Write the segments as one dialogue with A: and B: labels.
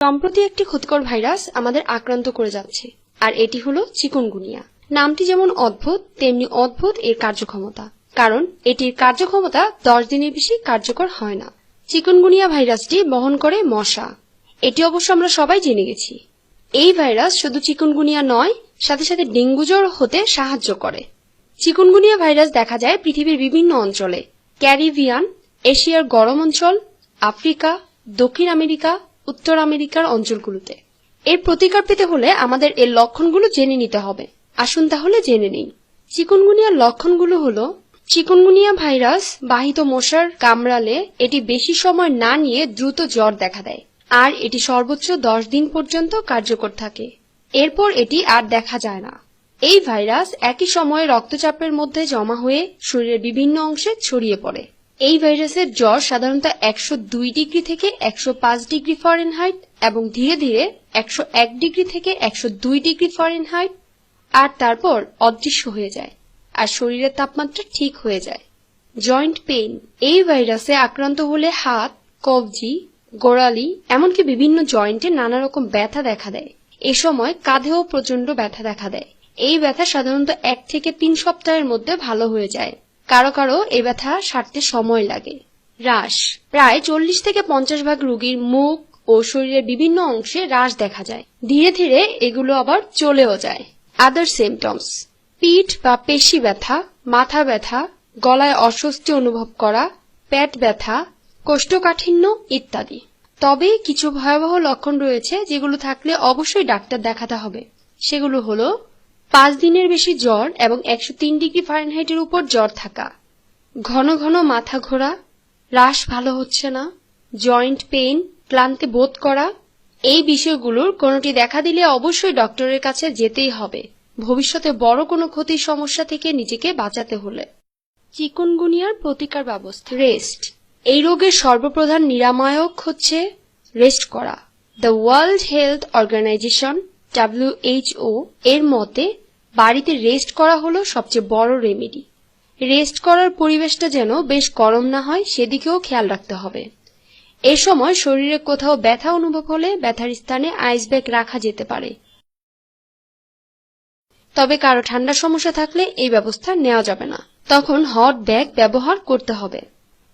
A: সম্প্রতি একটি ক্ষতিকর ভাইরাস আমাদের আক্রান্ত করে যাচ্ছে, আর এটি হলো চিকুনগুনিয়া। নামটি যেমন অদ্ভুত, তেমনি অদ্ভুত এর কার্যক্ষমতা, কারণ এটির কার্যক্ষমতা দশ দিনের বেশি কার্যকর হয় না। চিকুনগুনিয়া ভাইরাসটি বহন করে মশা। এটি অবশ্য আমরা সবাই জেনে গেছি। এই ভাইরাস শুধু চিকুনগুনিয়া নয়, সাথে সাথে ডেঙ্গু জ্বর হতে সাহায্য করে। চিকুনগুনিয়া ভাইরাস দেখা যায় পৃথিবীর বিভিন্ন অঞ্চলে, ক্যারিবিয়ান, এশিয়ার গরম অঞ্চল, আফ্রিকা, দক্ষিণ আমেরিকা উত্তর আমেরিকার অঞ্চলগুলোতে। এর প্রতিকার পেতে হলে আমাদের এর লক্ষণগুলো জেনে নিতে হবে। আসুন তাহলে জেনে নিই। চিকুনগুনিয়ার লক্ষণগুলো হলো, চিকুনগুনিয়া ভাইরাস বাহিত মশার কামড়ালে এটি বেশি সময় না নিয়ে দ্রুত জ্বর দেখা দেয়, আর এটি সর্বোচ্চ দশ দিন পর্যন্ত কার্যকর থাকে। এরপর এটি আর দেখা যায় না। এই ভাইরাস একই সময়ে রক্তচাপের মধ্যে জমা হয়ে শরীরের বিভিন্ন অংশে ছড়িয়ে পড়ে। এই ভাইরাসের জ্বর সাধারণত একশো দুই ডিগ্রি থেকে একশো পাঁচ ডিগ্রি ফরেনহাইট এবং ধীরে ধীরে একশো এক ডিগ্রি থেকে একশো দুই ডিগ্রি ফরেনহাইট আর তারপর অদৃশ্য হয়ে যায় আর শরীরের তাপমাত্রা ঠিক হয়ে যায়। জয়েন্ট পেইন এই ভাইরাসে আক্রান্ত হলে হাত, কবজি, গোড়ালি, এমনকি বিভিন্ন জয়েন্টে নানা রকম ব্যথা দেখা দেয়। এ সময় কাঁধেও প্রচণ্ড ব্যথা দেখা দেয়। এই ব্যথা সাধারণত এক থেকে তিন সপ্তাহের মধ্যে ভালো হয়ে যায়। কারও কারও এই ব্যথা সারতে সময় লাগে। রাশ। প্রায় চল্লিশ থেকে পঞ্চাশ ভাগ রোগীর মুখ ও শরীরের বিভিন্ন অংশে রাশ দেখা যায়। ধীরে ধীরে এগুলো আবার চলেও যায়। আদার সিমটমস পিঠ বা পেশি ব্যথা, মাথা ব্যথা, গলায় অস্বস্তি অনুভব করা, পেট ব্যথা, কোষ্ঠকাঠিন্য ইত্যাদি। তবে কিছু ভয়াবহ লক্ষণ রয়েছে যেগুলো থাকলে অবশ্যই ডাক্তার দেখাতে হবে। সেগুলো হলো পাঁচ দিনের বেশি জ্বর এবং একশো তিন ডিগ্রি ফারেনহাইটের উপর জ্বর থাকা। ঘন ঘন মাথা ঘোরা, রাশ ভালো হচ্ছে না, জয়েন্ট পেইন, ক্লান্তি বোধ করা, এই বিষয়গুলোর কোনোটি দেখা দিলে অবশ্যই ডক্টরের কাছে যেতেই হবে। ভবিষ্যতে বড় কোনো ক্ষতির সমস্যা থেকে নিজেকে বাঁচাতে হলে। চিকুনগুনিয়ার প্রতিকার ব্যবস্থা। রেস্ট। এই রোগের সর্বপ্রধান নিরাময়ক হচ্ছে রেস্ট করা। The World Health Organization WHO এর মতে, বাড়িতে রেস্ট করা হলো সবচেয়ে বড় রেমেডি রেস্ট করার পরিবেশটা যেন বেশ গরম না হয়, সেদিকেও খেয়াল রাখতে হবে। এ সময় শরীরে কোথাও ব্যথা অনুভব হলে ব্যথার স্থানে আইস ব্যাগ রাখা যেতে পারে। তবে কারও ঠান্ডার সমস্যা থাকলে এই ব্যবস্থা নেওয়া যাবে না। তখন হট ব্যাগ ব্যবহার করতে হবে।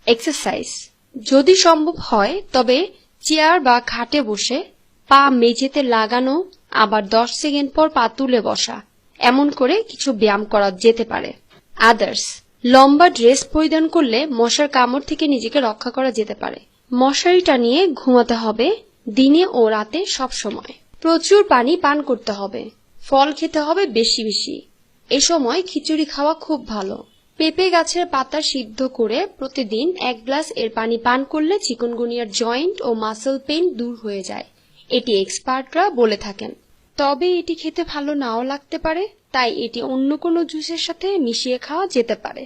A: এক্সারসাইজ যদি সম্ভব হয়, তবে চেয়ার বা খাটে বসে পা মেঝেতে লাগানো আবার দশ সেকেন্ড পর পা তুলে বসা। এমন করে কিছু ব্যায়াম করা যেতে পারে। আদার্স লম্বা ড্রেস পরিধান করলে মশার কামড় থেকে নিজেকে রক্ষা করা যেতে পারে। মশারি টানিয়ে ঘুমাতে হবে দিনে ও রাতে সব সময়। প্রচুর পানি পান করতে হবে। ফল খেতে হবে বেশি বেশি। এ সময় খিচুড়ি খাওয়া খুব ভালো। পেঁপে গাছের পাতা সিদ্ধ করে প্রতিদিন এক গ্লাস এর পানি পান করলে চিকনগুনিয়ার জয়েন্ট ও মাসল পেইন দূর হয়ে যায়। এটি এক্সপার্টরা বলে থাকেন। তবে এটি খেতে ভালো নাও লাগতে পারে, তাই এটি অন্য কোনো জুসের সাথে মিশিয়ে খাওয়া যেতে পারে।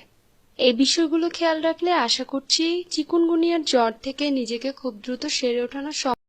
A: এই বিষয়গুলো খেয়াল রাখলে আশা করছি চিকুনগুনিয়ার জ্বর থেকে নিজেকে খুব দ্রুত সেরে ওঠানো